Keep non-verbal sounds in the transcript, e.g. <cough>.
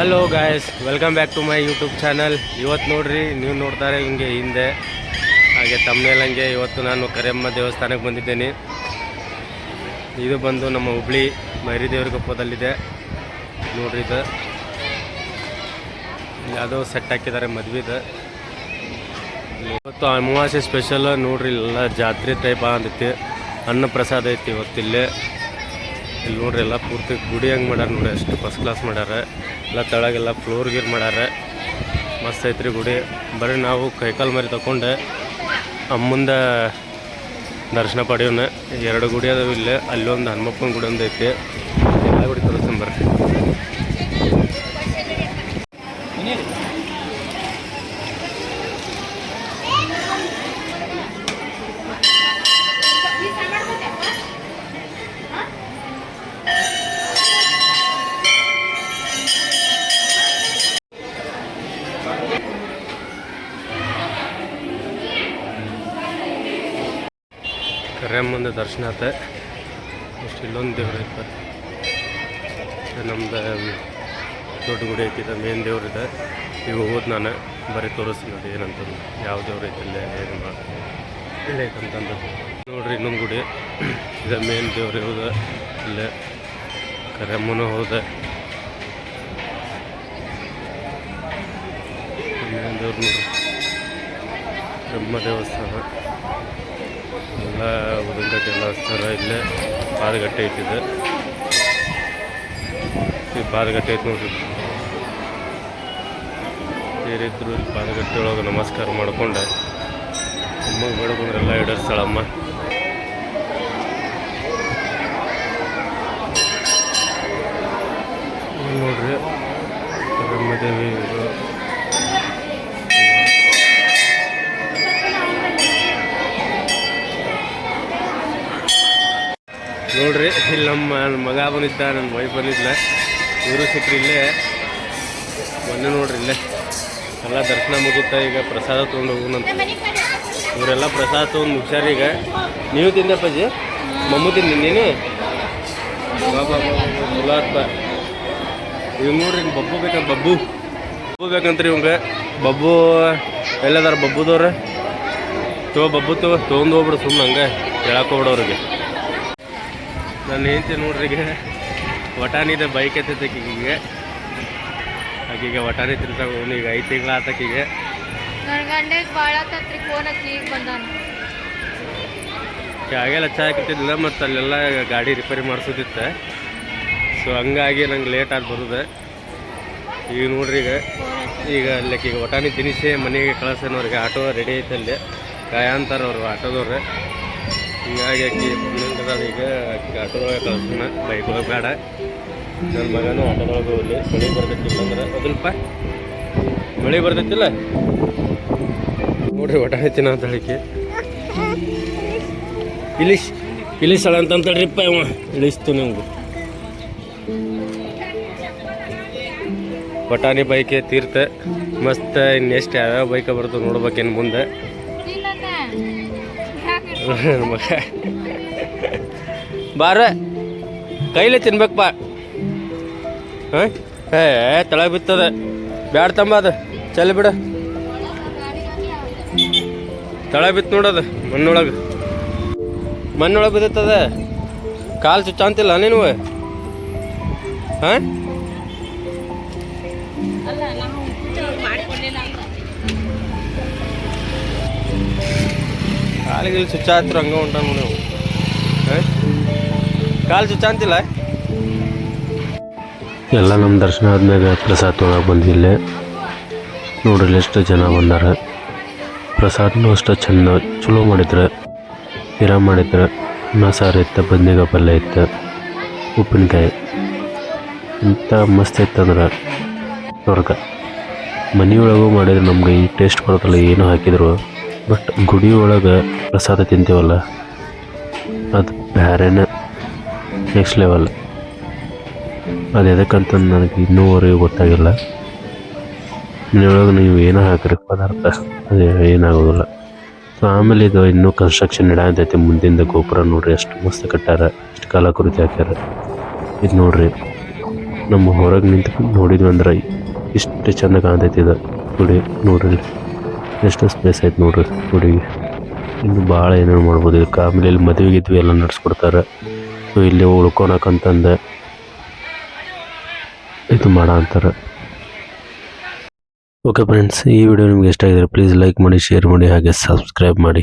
Hello guys welcome back to my YouTube channel ಇವತ್ತು ನೋಡ್ರಿ, ನೀವು ನೋಡ್ತಾರೆ ಹಿಂಗೆ ಹಿಂದೆ. ಹಾಗೆ ತಮ್ಮನೇಲಂಗೆ ಇವತ್ತು ನಾನು ಕರೆಯಮ್ಮ ದೇವಸ್ಥಾನಕ್ಕೆ ಬಂದಿದ್ದೇನೆ. ಇದು ಬಂದು ನಮ್ಮ ಹುಬ್ಳಿ ಮೈರಿದೇವ್ರ ಕೊಪ್ಪದಲ್ಲಿದೆ ನೋಡ್ರಿ ಇದು. ಯಾವುದೋ ಸೆಟ್ ಹಾಕಿದ್ದಾರೆ ಮದುವೆದು ಇವತ್ತು ಅಮಾವಾಸ್ಯೆ ಸ್ಪೆಷಲ್ ನೋಡ್ರಿ, ಎಲ್ಲ ಜಾತ್ರೆ ಟೈಪ್ ಅಂತೈತಿ ಅನ್ನ ಪ್ರಸಾದ ಐತಿ ಇವತ್ತಿಲ್ಲೇ ಇಲ್ಲಿ ನೋಡ್ರಿ ಎಲ್ಲ ಪೂರ್ತಿ ಗುಡಿ ಹಂಗೆ ಮಾಡ್ಯಾರ ನೋಡಿ ಅಷ್ಟು ಫಸ್ಟ್ ಕ್ಲಾಸ್ ಮಾಡ್ಯಾರ. ಎಲ್ಲ ತಳಗೆಲ್ಲ ಫ್ಲೋರ್ ಗೀರ್ ಮಾಡ್ಯಾರ. ಮಸ್ತ್ ಐತ್ರಿ ಗುಡಿ. ಬರೀ ನಾವು ಕೈಕಾಲು ಮರಿ ತಗೊಂಡೆ ಅಮ್ಮಂದ ದರ್ಶನ ಪಡೆಯೋಣ ಎರಡು ಗುಡಿ ಅದಾವ ಇಲ್ಲೇ. ಅಲ್ಲೊಂದು ಹನುಮಪ್ಪನ ಗುಡಿ ಒಂದು ಐತಿ. ಎಲ್ಲ ಗುಡಿ ತೋರಿಸ್ತೀನಿ ಬರ್ರಿ. ಕರೆಯಮ್ಮಂದ ದರ್ಶನ ಆತ. ಅಷ್ಟು ಇಲ್ಲೊಂದು ದೇವ್ರು ಐತೆ. ಇದು ನಮ್ದು ದೊಡ್ಡ ಗುಡಿ ಐತಿ ಮೇನ್ ದೇವ್ರಿದೆ ಈಗ ಹೋದ್ ನಾನು ಬರೀ ತೋರಿಸ್ತೀನಿ ನೋಡಿ ಏನಂತಂದು ಯಾವ ದೇವ್ರು ಐತೆ, ಇಲ್ಲೇ ಏನು ಮಾಡಿ ಇಲ್ಲೇ ಐತಂತಂದು ನೋಡ್ರಿ ಇನ್ನೊಂದು ಗುಡಿ. ಇದು ಮೇನ್ ದೇವ್ರು ಇರೋದು. ಇಲ್ಲೇ ಕರೆಯಮ್ಮನೂ ಹೋದೆ. ಮೇನ್ ದೇವ್ರು ನೋಡ್ರಿ. ಬ್ರಹ್ಮ ದೇವಸ್ಥಾನ. ಎಲ್ಲ ಉದಂಗಡ್ಡೆ ಎಲ್ಲ ಹಚ್ತಾರೆ ಇಲ್ಲೇ ಪಾದಗಟ್ಟೆ ಇಟ್ಟಿದೆ. ಈ ಪಾದಗಟ್ಟೆ ಐತೆ ನೋಡ್ರಿ. ಬೇರಿದ್ರು ಇಲ್ಲಿ ಪಾದಗಟ್ಟೆ ಒಳಗೆ ನಮಸ್ಕಾರ ಮಾಡ್ಕೊಂಡೆ. ಅಮ್ಮಗೆ ಬೇಡಕೊಂಡ್ರೆಲ್ಲ ಇಡರ್ಸ್ತಾಳಮ್ಮ ಇಲ್ಲಿ ನೋಡ್ರಿ, ಇಲ್ಲಿ ನಮ್ಮ ಮಗ ಬಂದಿದ್ದ, ನನ್ನ ವೈಫ್ ಬಂದಿದ್ಲ. ಇವರು ಸಿಕ್ಕ್ರಿ ಇಲ್ಲೇ. ಮೊನ್ನೆ ನೋಡ್ರಿ ಇಲ್ಲೇ. ಎಲ್ಲ ದರ್ಶನ ಮುಗಿತ ಈಗ ಪ್ರಸಾದ ತೊಗೊಂಡು ಹೋಗೋಣಂತ ಇವರೆಲ್ಲ ಪ್ರಸಾದ ತೊಗೊಂಡು ಮುಗ್ಸ್ಯಾರ ಈಗ. ನೀವು ತಿಂದಪ್ಪಾಜಿ ಮಮ್ಮು ತಿಂದಿ, ನೀನು? ಬಾಬಾ ಆತ್ಪ ಇವ್ ನೋಡ್ರಿ ಬಬ್ಬು ಬೇಕಂತ ಬಬ್ಬು. ಬಬ್ಬು ಬೇಕಂತ್ರಿ ಇವಂಗ. ಬಬ್ಬು, ಎಲ್ಲದಾರ ಬಬ್ಬುದವ್ರ? ತೋ ಬಬ್ಬು ತೋ ತೊಗೊಂಡು ಹೋಗ್ಬಿಡು ಸುಮ್ಮನೆ ಹಂಗೆ. ಹೇಳಕ್ಕೆ ನಾನು ಹೆಂಡ್ತಿ ನೋಡ್ರಿ ಈಗ ವಟಾನಿದೆ ಬೈಕ್ ಎತ್ತೈತಕ್ಕೀಗ ಆಕೀಗ. ವಟಾನಿ ತಿಂತಾಗ ಈಗ ಐದು ತಿಂಗಳ ಆತಕ್ಕೀಗೆ ನನ್ನ ಗಂಡಗೆ ಭಾಳ ತತ್ರಿ ಫೋನ್ ಹಚ್ಚಿ ಈಗ ಬಂದಾನ. ಆಗೆಲ್ಲ ಚಾ ಮತ್ತು ಅಲ್ಲೆಲ್ಲ ಗಾಡಿ ರಿಪೇರಿ ಮಾಡಿಸೋದಿತ್ತು. ಸೊ ಹಂಗಾಗಿ ನಂಗೆ ಲೇಟ್ ಆಗಿ ಬರೋದು. ಈಗ ನೋಡ್ರಿ ಈಗ ಈಗ ಅಲ್ಲಕ್ಕೆ ಈಗ ವಟಾನಿ ತಿನಿಸಿ ಮನೆಗೆ ಕಳಿಸೋನವ್ರಿಗೆ ಆಟೋ ರೆಡಿ ಐತೆ ಅಲ್ಲಿ. ಕಾಯಂತಾರ ಅವರು ಆಟೋದವ್ರು. ಹಿಂಗಾಗಿ ಆಕಿ ಬಂದಂಗದ ಈಗ. ಆಟೋದೊಳಗೆ ಕಳಿಸೋಣ ಬೈಕ್ ಒಳಗೆ ಬೇಡ. ನನ್ನ ಮಗನೂ ಆಟೋದೊಳಗೆ ಹೋಗ್ಲಿ. ಮಳೆ ಬರ್ತೈತಿಲ್ಲ ಅಂದ್ರೆ ಅದಲ್ಪ. ಮಳೆ ಬರ್ತೈತಿಲ್ಲ? ನೋಡ್ರಿ ವಟಾನಿ ತಿನ್ನೋ ಅಂತ ಹೇಳಿಕೆ ಇಲಿಶ್ ಇಲಿಸಳ ಅಂತ ತಡ್ರಿಪ್ಪ ಇವ. ಇಳಿಸ್ತು ನಿಮ್ಗೆ. ಬಟಾಣಿ ಬೈಕೆ ತೀರ್ಥ. ಮಸ್ತ್ ಇನ್ನೆಷ್ಟು ಯಾವ್ಯಾವ ಬೈಕ ಬರ್ತದೆ ನೋಡ್ಬೇಕೇನು ಮುಂದೆ. <laughs> ಬಾರ ಕೈಲೇ ತಿನ್ಬೇಕಪ್ಪ ಹಾಂ ಏ ತಳ ಬಿತ್ತದ. ಬ್ಯಾಡ ತಂಬ ಅದು. ಚಲ್ ಬಿಡು. ತಳ ಬಿತ್ತು ನೋಡೋದು ಮಣ್ಣೊಳಗೆ. ಮಣ್ಣೊಳಗೆ ಬಿದ್ದದ ಕಾಲು ಚುಚ್ಚಂತಿಲ್ಲ ನೀನು? ಹಾಂ ನಾವು ಕಾಲಿಗೆ ಚುಚ್ಚ ಹತ್ರ ಹಂಗ ಉಂಟು ನೋಡಿ ಕಾಲು ಚುಚ್ಚ ಎಲ್ಲ ನಮ್ಮ ದರ್ಶನ ಆದ್ಮೇಲೆ ಪ್ರಸಾದ ತೊಗೊಳಕ್ಕೆ ಬಂದಿಲ್ಲೇ ನೋಡ್ರಿ ಎಷ್ಟು ಜನ ಬಂದಾರ. ಪ್ರಸಾದನೂ ಅಷ್ಟು ಚೆಂದ, ಚಲೋ ಮಾಡಿದ್ರೆ. ಇರ ಮಾಡಿದ್ರೆ. ಅನ್ನ ಸಾರು ಇತ್ತು ಬದ್ನಿಕಾಯಿ ಪಲ್ಯ ಇತ್ತು. ಉಪ್ಪಿನಕಾಯಿ. ಇಂಥ ಮಸ್ತ್ ಇತ್ತಂದ್ರೆ ಸ್ವರ್ಗ. ಮನೆಯೊಳಗೂ ಮಾಡಿದ್ರೆ ನಮ್ಗೆ ಈ ಟೇಸ್ಟ್ ಬರೋದಲ್ಲ ಏನು ಹಾಕಿದ್ರು. ಬಟ್ ಗುಡಿ ಒಳಗೆ ಪ್ರಸಾದ ತಿಂತೀವಲ್ಲ, ಅದು ಬೇರೆನೇ ನೆಕ್ಸ್ಟ್ ಲೆವೆಲ್ ಅದು ಎದಕ್ಕಂತ ನನಗೆ ಇನ್ನೂವರೆಗೂ ಗೊತ್ತಾಗಿಲ್ಲ. ಮನೆಯೊಳಗೆ ನೀವು ಏನೋ ಹಾಕಿರಿ ಪದಾರ್ಥ, ಅದು ಏನಾಗೋದಿಲ್ಲ. ಸೊ ಆಮೇಲೆ ಇದು ಇನ್ನೂ ಕನ್ಸ್ಟ್ರಕ್ಷನ್ ಇಡಾಂತೈತಿ ಮುಂದಿಂದ ಗೋಪುರ ನೋಡ್ರಿ ಎಷ್ಟು ಮಸ್ತ್ ಕಟ್ಟಾರ ಎಷ್ಟು ಕಲಾಕೃತಿ ಹಾಕ್ಯಾರ. ಇದು ನೋಡ್ರಿ, ನಮ್ಮ ಹೊರಗೆ ನಿಂತು ನೋಡಿದ್ವಿ ಅಂದ್ರೆ ಇಷ್ಟು ಚಂದ ಕಾಣ್ತೈತಿ ಇದು. ಗುಡಿ ನೋಡ್ರಿ, ಎಷ್ಟು ಸ್ಪೇಸ್ ಐತೆ ನೋಡ್ರಿ ಗುಡಿಗೆ ಇನ್ನು ಭಾಳ ಏನೇನು ಮಾಡ್ಬೋದು. ಆಮೇಲೆ ಇಲ್ಲಿ ಮದುವೆ ಗಿದ್ವಿ ಎಲ್ಲ ನಡೆಸ್ಕೊಡ್ತಾರೆ. ಸೊ ಇಲ್ಲಿ ಉಳ್ಕೊಳಕಂತಂದು ಇದು ಮಾಡ ಅಂತಾರೆ. ಓಕೆ ಫ್ರೆಂಡ್ಸ್ ಈ ವಿಡಿಯೋ ನಿಮ್ಗೆ ಇಷ್ಟ ಆಗಿದ್ರೆ ಪ್ಲೀಸ್ ಲೈಕ್ ಮಾಡಿ ಶೇರ್ ಮಾಡಿ, ಹಾಗೆ ಸಬ್ಸ್ಕ್ರೈಬ್ ಮಾಡಿ.